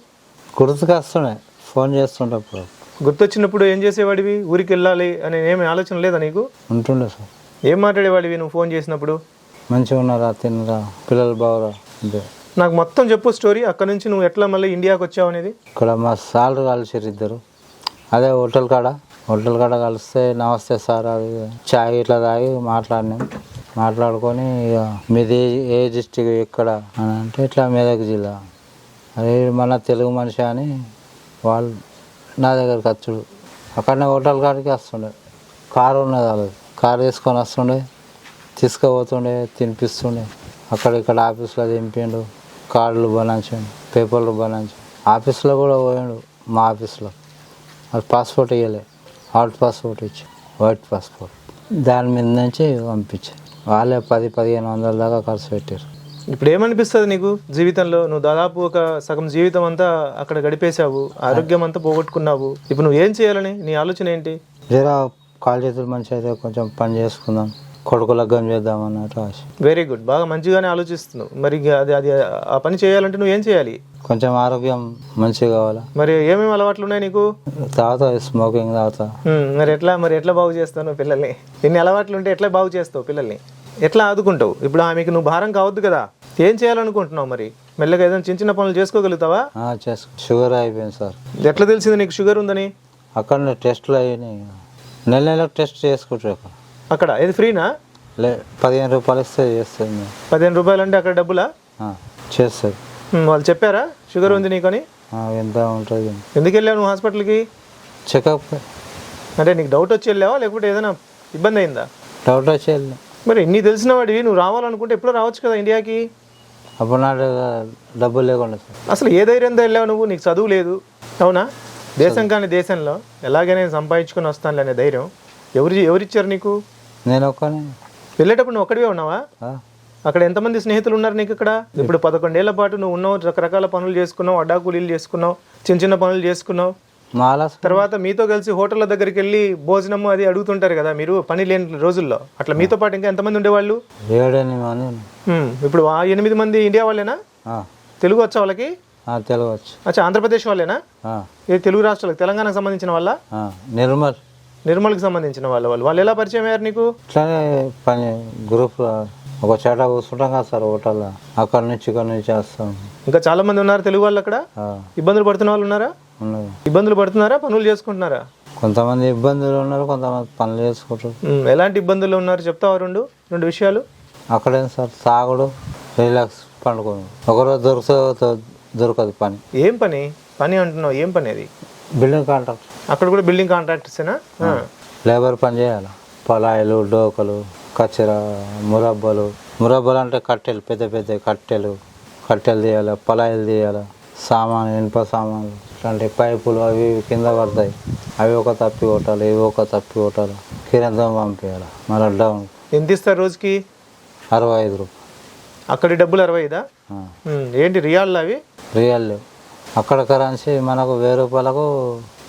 గుర్తుకు వస్తుండే ఫోన్ అప్పుడు. గుర్తొచ్చినప్పుడు ఏం చేసేవాడివి? ఊరికి వెళ్ళాలి అనే ఏమి ఆలోచన లేదా నీకు? ఉంటుండే సార్. ఏం మాట్లాడేవాడివి నువ్వు ఫోన్ చేసినప్పుడు? మంచిగా ఉన్నారా తిన్నరా పిల్లలు బాగురా అంతే. నాకు మొత్తం చెప్పు స్టోరీ అక్కడ నుంచి నువ్వు ఎట్లా మళ్ళీ ఇండియాకి వచ్చావు అనేది? ఇక్కడ మా సార్లు కలిసిరు ఇద్దరు. అదే హోటల్ కాడ. హోటల్ కాడ కలిస్తే నమస్తే సార్ అది. చాయ్ ఇట్లా తాగి మాట్లాడినాం. మాట్లాడుకొని ఇక మీది ఏ- ఏ డిస్టిక్ ఎక్కడ అని అంటే ఇట్లా మెదక్ జిల్లా. అదే మన తెలుగు మనిషి అని వాళ్ళు నా దగ్గరికి వచ్చుడు అక్కడనే హోటల్ కాడికి వస్తుండే. కారు ఉన్నది వాళ్ళది. కారు తీసుకొని వస్తుండే తీసుకుపోతుండే తినిపిస్తుండే. అక్కడ ఇక్కడ ఆఫీస్లో దింపిండు కార్డులు బనాయించండు పేపర్లు బనాయించండు ఆఫీస్లో కూడా పోయాడు మా ఆఫీస్లో. అది పాస్పోర్ట్ ఇవ్వలే హాట్ పాస్పోర్ట్ ఇచ్చి వైట్ పాస్పోర్ట్. దాని మీద నుంచి పంపించారు వాళ్ళే పది పదిహేను వందల దాకా ఖర్చు పెట్టారు ఇప్పుడు ఏమనిపిస్తుంది నీకు జీవితంలో? నువ్వు దాదాపు ఒక సగం జీవితం అంతా అక్కడ గడిపేశావు ఆరోగ్యం అంతా పోగొట్టుకున్నావు. ఇప్పుడు నువ్వు ఏం చేయాలని? నీ ఆలోచన ఏంటి? జరా కాలు చేతులు మంచి అయితే కొంచెం పని చేసుకుందాం. కొడుకు లగ్గం చేద్దాం అన్నట్టు ఆశ. వెరీ గుడ్ బాగా మంచిగానే ఆలోచిస్తున్నావు. మరి ఇక అది అది ఆ పని చేయాలంటే నువ్వు ఏం చేయాలి? కొంచెం ఆరోగ్యం మంచిగా కావాలా. మరి ఏమేమి అలవాట్లు ఉన్నాయి నీకు? తాగుతా స్మోకింగ్ తాగుతా మరి ఎట్లా మరి ఎట్లా బాగు చేస్తావు నువ్వు పిల్లల్ని? ఇన్ని అలవాట్లు ఉంటే ఎట్లా బాగు చేస్తావు పిల్లల్ని? ఎట్లా ఆదుకుంటావు? ఇప్పుడు ఆమెకు నువ్వు భారం కావద్దు కదా. ఏం చేయాలనుకుంటున్నావు మరి? మెల్లగా ఏదైనా చిన్న చిన్న పనులు చేసుకోగలుగుతావా? షుగర్ అయిపోయింది సార్. ఎట్లా తెలిసింది నీకు షుగర్ ఉందని? అక్కడనే టెస్ట్లు అయినాయి. నెల నెలకు టెస్ట్ చేసుకుంటారు. అక్కడ? ఇది ఫ్రీనా? లే పదిహేను రూపాయలు ఇస్తే చేస్తుంది. పదిహేను రూపాయలు అంటే అక్కడ డబ్బులా? చేస్తుంది వాళ్ళు చెప్పారా? షుగర్ ఉంది నీకని? ఆ, ఎంత ఉంటుంది? ఎందుకు వెళ్ళావు నువ్వు హాస్పిటల్కి? చెకప్. అంటే నీకు డౌట్ వచ్చి వెళ్ళావా? లేకపోతే ఏదైనా ఇబ్బంది అయిందా? డౌట్ వచ్చి వెళ్ళిన. మరి ఇన్ని తెలిసిన వాడివి? నువ్వు రావాలనుకుంటే ఎప్పుడో రావచ్చు కదా ఇండియాకి? అప్పుడు నా డబ్బులు లేకుండా అసలు ఏ ధైర్యంతో వెళ్ళావు నువ్వు? నీకు చదువు లేదు. అవునా? దేశం కాని దేశంలో ఎలాగైనా సంపాదించుకొని వస్తానులే అనే ధైర్యం ఎవరు ఎవరిచ్చారు నీకు? నేను ఒక్కనే. వెళ్ళేటప్పుడు నువ్వు ఒక్కడివే ఉన్నావా? అక్కడ ఎంతమంది స్నేహితులు ఉన్నారు నీకు ఇక్కడ? ఇప్పుడు పదకొండేళ్ళ పాటు నువ్వు ఉన్నావు రకరకాల పనులు చేసుకున్నావు అడ్డాకూలీలు చేసుకున్నావు చిన్న చిన్న పనులు చేసుకున్నావు. తర్వాత మీతో కలిసి హోటళ్ళ దగ్గరికి వెళ్ళి భోజనము అది అడుగుతుంటారు కదా మీరు పని లేని రోజుల్లో. అట్లా మీతో పాటు ఇంకా ఎంతమంది ఉండేవాళ్ళు? ఇప్పుడు ఎనిమిది మంది ఇండియా వాళ్ళేనా? తెలుగు వచ్చా వాళ్ళకి? ఆ, తెలుగొచ్చు అచ్చా ఆంధ్రప్రదేశ్ వాళ్ళేనా? ఏ తెలుగు రాష్ట్రాలకు తెలంగాణకు సంబంధించిన వాళ్ళ? నిర్మల్. నిర్మల్కి సంబంధించిన వాళ్ళ వాళ్ళు. వాళ్ళు ఎలా పరిచయం అయ్యారు నీకు? ఇట్లానే పని గ్రూప్ ఒక చోట కూర్చుంటాం కదా సార్ హోటల్లో. అక్కడ నుంచి ఇక్కడ నుంచి వస్తాం. ఇంకా చాలా మంది ఉన్నారు తెలుగు వాళ్ళు అక్కడ? ఇబ్బందులు పడుతున్న వాళ్ళు ఉన్నారా? ఉన్నది ఇబ్బందులు పడుతున్నారా? పనులు చేసుకుంటున్నారా? కొంతమంది ఇబ్బందులు ఉన్నారు కొంతమంది పనులు చేసుకుంటారు ఉమ్, ఎలాంటి ఇబ్బందులు ఉన్నారు? చెప్తావా రెండు? రెండు విషయాలు? అక్కడేం సార్ తాగుడు రిలాక్స్ పండుకోను ఒకరోజు దొరుకుతుంది దొరకదు పని. ఏం పని? పని అంటున్నావు. ఏం పని అది? Building contract. అక్కడ కూడా బిల్డింగ్ కాంట్రాక్టర్సేనా? ఆ. లేబర్ పని చేయాలి. పలాయిలు డోకలు కచ్చర మురబ్బలు. మురబ్బలు అంటే కట్టెలు పెద్ద పెద్ద కట్టెలు. కట్టెలు తీయాలి పలాయిలు తీయాలి. సామాను ఇనుప సామాన్లు. ఇట్లాంటి పైపులు అవి కింద పడతాయి. అవి ఒక తప్పి కొట్టాలి ఇవి ఒక తప్పి కొట్టాలి. కిరంతం పంపించాలి మళ్ళీ డౌన్. ఎంత ఇస్తారు రోజుకి? అరవై ఐదు రూపాయలు. అక్కడి డబ్బులు అరవై ఐదా? ఏంటి రియాల్ అవి? రియల్ అక్కడ కరెన్సీ మనకు వెయ్యి రూపాయలకు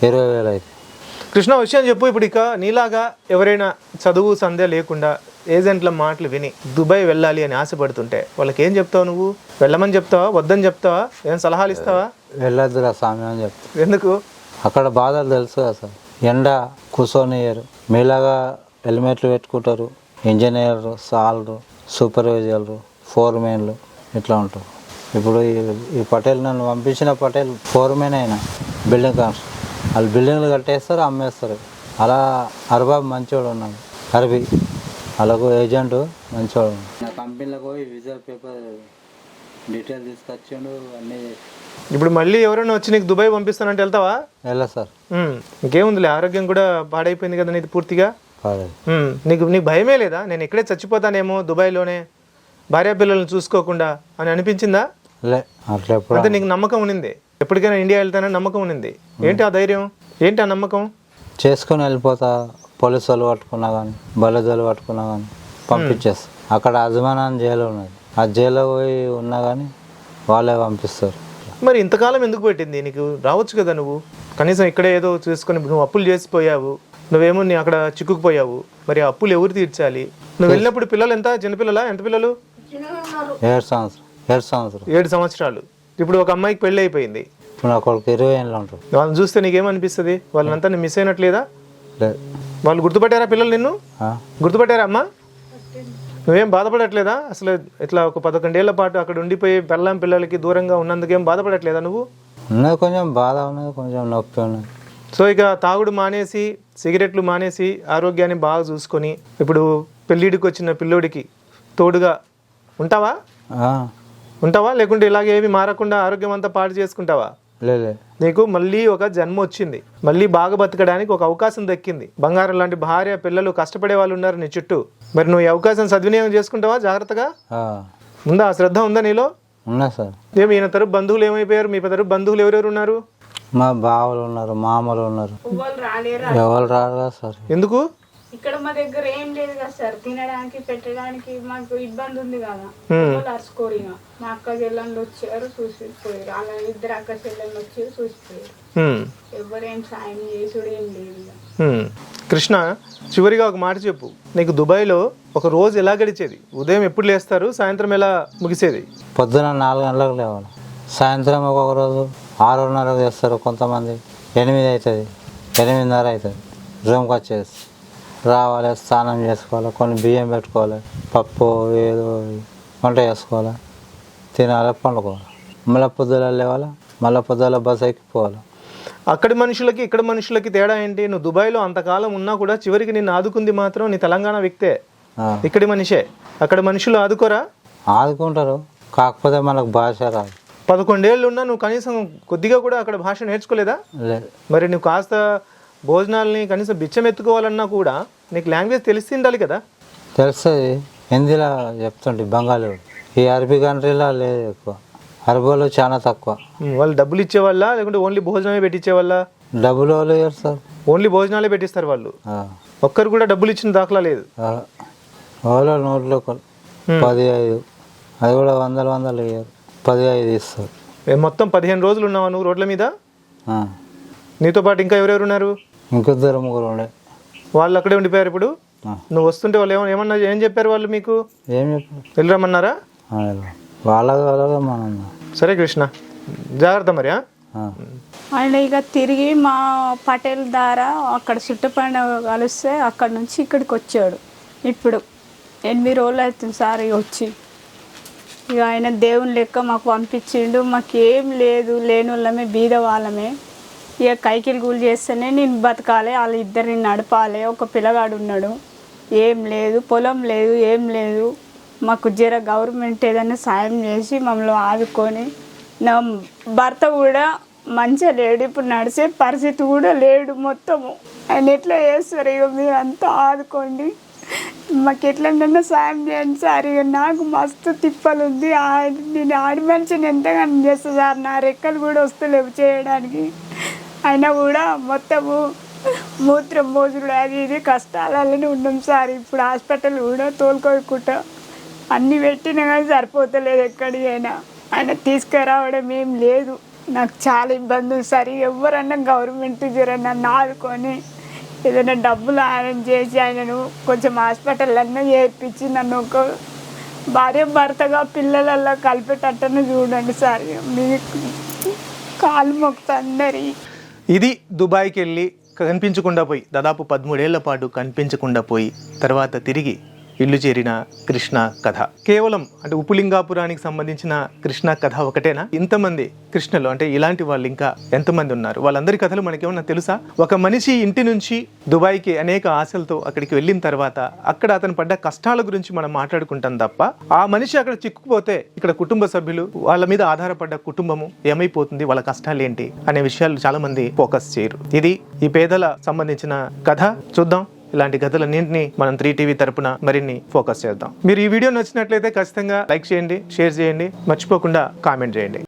ఇరవై వేలు అవుతుంది కృష్ణ విషయం చెప్పు ఇప్పుడు ఇక నీలాగా ఎవరైనా చదువు సంధ్య లేకుండా ఏజెంట్ల మాటలు విని దుబాయ్ వెళ్ళాలి అని ఆశపడుతుంటే వాళ్ళకి ఏం చెప్తావు నువ్వు? వెళ్ళమని చెప్తావా? వద్దని చెప్తావా? ఏం సలహాలు ఇస్తావా? వెళ్ళొద్దురా స్వామి అని చెప్తా. ఎందుకు? అక్కడ బాధలు తెలుసు సార్. ఎండ కూర్చొనియరు మీలాగా హెల్మెట్లు పెట్టుకుంటారు. ఇంజనీర్ సాలరు సూపర్వైజర్లు ఫోర్మెన్లు ఇట్లా ఉంటారు. ఇప్పుడు ఈ- పటేల్ నన్ను పంపించిన పటేల్ ఫోర్మెన్ అయినా బిల్డింగ్ కాన్స్ట్రక్షన్ వాళ్ళు బిల్డింగ్లు కట్టేస్తారు అమ్మేస్తారు. అలా అరబాబు మంచివాడు ఉన్నాడు. అరబి వాళ్ళకు ఏజెంట్ మంచివాడు. నా కంపెనీలకు పోయి విజా పేపర్ డీటెయిల్ తీసుకొచ్చిండు అన్నీ ఇప్పుడు మళ్ళీ ఎవరైనా వచ్చి నీకు దుబాయ్ పంపిస్తానంటే వెళ్తావా? వెళ్ళా సార్. ఉమ్, ఇంకేముందిలే ఆరోగ్యం కూడా పాడైపోయింది కదా నీది పూర్తిగా? కాలేదు ఉమ్, నీకు నీకు భయమే లేదా? నేను ఇక్కడే చచ్చిపోతానేమో దుబాయ్లోనే భార్య పిల్లల్ని చూసుకోకుండా అని అనిపించిందా? లే అట్లా ఎప్పుడు అంటే నీకు నమ్మకం ఉన్నింది. ఎప్పటికైనా ఇండియా వెళ్తానని నమ్మకం ఉన్నింది. ఏంటి ఆ ధైర్యం? ఏంటి ఆ నమ్మకం? చేసుకొని వెళ్ళిపోతా. పోలీసు వాళ్ళు పట్టుకున్నా కానీ బలదలు పట్టుకున్నా కానీ పంపించేస్తా. అక్కడ అజమానాన్ని జైలు ఉన్నది. ఆ జైల్లో పోయి ఉన్నా కానీ వాళ్ళే పంపిస్తారు. మరి ఇంతకాలం ఎందుకు పెట్టింది? నీకు రావచ్చు కదా నువ్వు? కనీసం ఇక్కడే ఏదో చూసుకొని నువ్వు అప్పులు చేసిపోయావు. నువ్వేమో నీ అక్కడ చిక్కుకుపోయావు. మరి ఆ అప్పులు ఎవరు తీర్చాలి? నువ్వు వెళ్ళినప్పుడు పిల్లలు ఎంత? చిన్నపిల్లలా? ఎంత పిల్లలు ఏడు సంవత్సరం ఏడు సంవత్సరం ఏడు సంవత్సరాలు. ఇప్పుడు ఒక అమ్మాయికి పెళ్ళి అయిపోయింది. ఇప్పుడు నా కొడుకు ఇరవై ఏళ్ళు ఉంటారు వాళ్ళని చూస్తే నీకేమనిపిస్తుంది? వాళ్ళనంతా నేను మిస్ అయినట్లేదా? లేదు. వాళ్ళు గుర్తుపట్టారా పిల్లలు నిన్ను? గుర్తుపట్టారా అమ్మా? నువ్వేం బాధపడట్లేదా? అసలు ఇట్లా ఒక పదకొండేళ్ళ పాటు అక్కడ ఉండిపోయి పెళ్ళాం పిల్లలకి దూరంగా ఉన్నందుకేం బాధపడట్లేదా నువ్వు? కొంచెం బాధ ఉన్నది కొంచెం నొప్పి ఉన్నది. సో ఇక తాగుడు మానేసి సిగరెట్లు మానేసి ఆరోగ్యాన్ని బాగా చూసుకొని ఇప్పుడు పెళ్ళిడికి వచ్చిన పిల్లోడికి తోడుగా ఉంటావా? ఉంటావా? లేకుంటే ఇలాగే ఏమి మారకుండా ఆరోగ్యం అంతా పాడు చేసుకుంటావా. నీకు మళ్ళీ ఒక జన్మ వచ్చింది. మళ్ళీ బాగా బతకడానికి ఒక అవకాశం దక్కింది. బంగారం లాంటి భార్య పిల్లలు కష్టపడే వాళ్ళు ఉన్నారు నీ చుట్టూ. మరి నువ్వు ఈ అవకాశం సద్వినియోగం చేసుకుంటావా? జాగ్రత్తగా. ఆ, ఉందా? ఆ శ్రద్ధ ఉందా నీలో? ఉన్నది సార్. ఏమి ఈయన తరపు బంధువులు ఏమైపోయారు? మీ తరపు బంధువులు ఎవరెవరు ఉన్నారు? మా బావలు ఉన్నారు మామలు ఉన్నారు. ఎవరు రారు సార్? ఎందుకు? ఇక్కడ మా దగ్గర ఏం లేదు కదా సార్. తినడానికి పెట్టడానికి మాకు ఇబ్బంది ఉంది కదా. అరుచుకోరు ఇక. మా అక్క చెల్లెళ్ళు వచ్చారు చూసిపోయారు. అలా ఇద్దరు అక్క చెల్లెళ్ళు వచ్చి చూసిపోయారు. ఎవరేం సాయం చేసుడు ఏం లేదు. కృష్ణ చివరిగా ఒక మాట చెప్పు. నీకు దుబాయ్లో ఒక రోజు ఎలా గడిచేది? ఉదయం ఎప్పుడు లేస్తారు? సాయంత్రం ఎలా ముగిసేది? పొద్దున నాలుగు గంటలకు లేవాలి. సాయంత్రం ఒక్కొక్క రోజు ఆరున్నరకు చేస్తారు కొంతమంది. ఎనిమిది అవుతుంది. ఎనిమిదిన్నర అవుతుంది. రూమ్కి వచ్చేసి. రావాలి స్నానం చేసుకోవాలి కొన్ని బియ్యం పెట్టుకోవాలి పప్పు ఏదో వంట చేసుకోవాలి తినాలి పండుకోవాలి. మళ్ళీ పొద్దున లేవాలి మళ్ళీ పొద్దున బస్ ఎక్కిపోవాలి. అక్కడి మనుషులకి ఇక్కడ మనుషులకి తేడా ఏంటి? నువ్వు దుబాయ్లో అంతకాలం ఉన్నా కూడా చివరికి నిన్ను ఆదుకుంది మాత్రం నీ తెలంగాణ వ్యక్తే. ఇక్కడి మనిషే. అక్కడ మనుషులు ఆదుకోరా? ఆదుకుంటారు. కాకపోతే మనకు భాష రాదు. పదకొండేళ్ళు ఉన్నా నువ్వు కనీసం కొద్దిగా కూడా అక్కడ భాష నేర్చుకోలేదా? లేదు మరి నువ్వు కాస్త భోజనాల్ని కనీసం బిచ్చం ఎత్తుకోవాలన్నా కూడా నీకు లాంగ్వేజ్ తెలిసి ఉండాలి కదా. తెలుస్తుంది. హిందీలో చెప్తుంటే బెంగాలీ ఈ అరబీ కంట్రీలో లేదు ఎక్కువ. అరబీలో చాలా తక్కువ. వాళ్ళు డబ్బులు ఇచ్చేవాళ్ళ? లేకుంటే ఓన్లీ భోజనమే పెట్టించేవాళ్ళ డబ్బులు వాళ్ళు ఇవ్వరు సార్? ఓన్లీ భోజనాలే పెట్టిస్తారు వాళ్ళు. ఒక్కరు కూడా డబ్బులు ఇచ్చిన దాఖలా లేదు. వాళ్ళు నోట్లో పది ఐదు అది కూడా వందలు వందలు ఇయ్యరు. పది ఐదు ఇస్తారు మొత్తం పదిహేను రోజులు ఉన్నావా నువ్వు రోడ్ల మీద. నీతో పాటు ఇంకా ఎవరెవరు ఉన్నారు? ఇంకిద్దరు ముగ్గురు ఉండే. వాళ్ళు అక్కడే ఉండిపోయారు ఇప్పుడు. నువ్వు వస్తుంటే వాళ్ళు ఏమన్నా ఏమన్నా ఏం చెప్పారు వాళ్ళు మీకు? ఏం చెప్పారు? వెళ్ళరమ్మన్నారా? వాళ్ళకి మనం సరే కృష్ణ. జాగ్రత్త మరి. అండ్ ఇక తిరిగి మా పటేల్ ద్వారా అక్కడ చుట్టుపైన కలిస్తే అక్కడ నుంచి ఇక్కడికి వచ్చాడు. ఇప్పుడు ఎనిమిది రోజులు అవుతుంది సార్ ఇక వచ్చి. ఇక ఆయన దేవుని లెక్క మాకు పంపించిండు. మాకు ఏం లేదు లేని వాళ్ళమే బీద వాళ్ళమే. ఇక కైకిలు కూలి చేస్తేనే నేను బతకాలి వాళ్ళ ఇద్దరిని నడపాలి ఒక పిల్లగాడు ఉన్నాడు. ఏం లేదు పొలం లేదు ఏం లేదు. మాకు జర గవర్నమెంట్ ఏదైనా సాయం చేసి మమ్మల్ని ఆదుకొని నా భర్త కూడా మంచిగా లేడు ఇప్పుడు నడిచే పరిస్థితి కూడా లేడు మొత్తము. ఆయన ఎట్లా చేస్తారు ఇక మీరు అంతా ఆదుకోండి. మాకు ఎట్లన్నా సాయం చేయండి సార్ ఇక నాకు మస్తు తిప్పలు ఉంది నేను ఆడి మనిషిని ఎంతగానో చేస్తాను సార్ నా రెక్కలు కూడా వస్తలేవు చేయడానికి. అయినా కూడా మొత్తము మూత్రం మోజుడు అది ఇది కష్టాలలోనే ఉన్నాం సార్. ఇప్పుడు హాస్పిటల్ కూడా తోలుకోకుండా అన్నీ పెట్టినా కానీ సరిపోతలేదు ఎక్కడికైనా. ఆయన తీసుకురావడం ఏం లేదు. నాకు చాలా ఇబ్బంది ఉంది సార్. ఎవరన్నా గవర్నమెంట్ జర నన్ను ఆదుకొని ఏదైనా డబ్బులు ఆయన చేసి ఆయనను కొంచెం హాస్పిటల్ అన్నా చేర్పించి నన్ను ఒక భార్య భర్తగా పిల్లలల్లో కలిపేటట్టను చూడండి సార్. మీకు కాలు మొక్కుతా అందరి ఇది దుబాయ్కి వెళ్ళి కనిపించకుండా పోయి దాదాపు పదమూడేళ్ళ పాటు కనిపించకుండా పోయి తర్వాత తిరిగి ఇల్లు చేరిన కృష్ణ కథ. కేవలం అంటే ఉప్పులింగాపురానికి సంబంధించిన కృష్ణ కథ ఒకటేనా? ఇంతమంది కృష్ణలు అంటే ఇలాంటి వాళ్ళు ఇంకా ఎంతమంది ఉన్నారు? వాళ్ళందరి కథలు మనకేమన్నా తెలుసా? ఒక మనిషి ఇంటి నుంచి దుబాయ్కి అనేక ఆశలతో అక్కడికి వెళ్ళిన తర్వాత అక్కడ అతను పడ్డ కష్టాల గురించి మనం మాట్లాడుకుంటాం తప్ప ఆ మనిషి అక్కడ చిక్కుపోతే ఇక్కడ కుటుంబ సభ్యులు వాళ్ళ మీద ఆధారపడ్డ కుటుంబము ఏమైపోతుంది? వాళ్ళ కష్టాలు ఏంటి అనే విషయాలు చాలా మంది ఫోకస్ చేయరు. ఇది ఈ పేదల సంబంధించిన కథ. చూద్దాం. ఇలాంటి కథలన్నింటినీ మనం త్రీ టీవీ తరపున మరిన్ని ఫోకస్ చేద్దాం. మీరు ఈ వీడియో నచ్చినట్లయితే ఖచ్చితంగా లైక్ చేయండి షేర్ చేయండి మర్చిపోకుండా కామెంట్ చేయండి.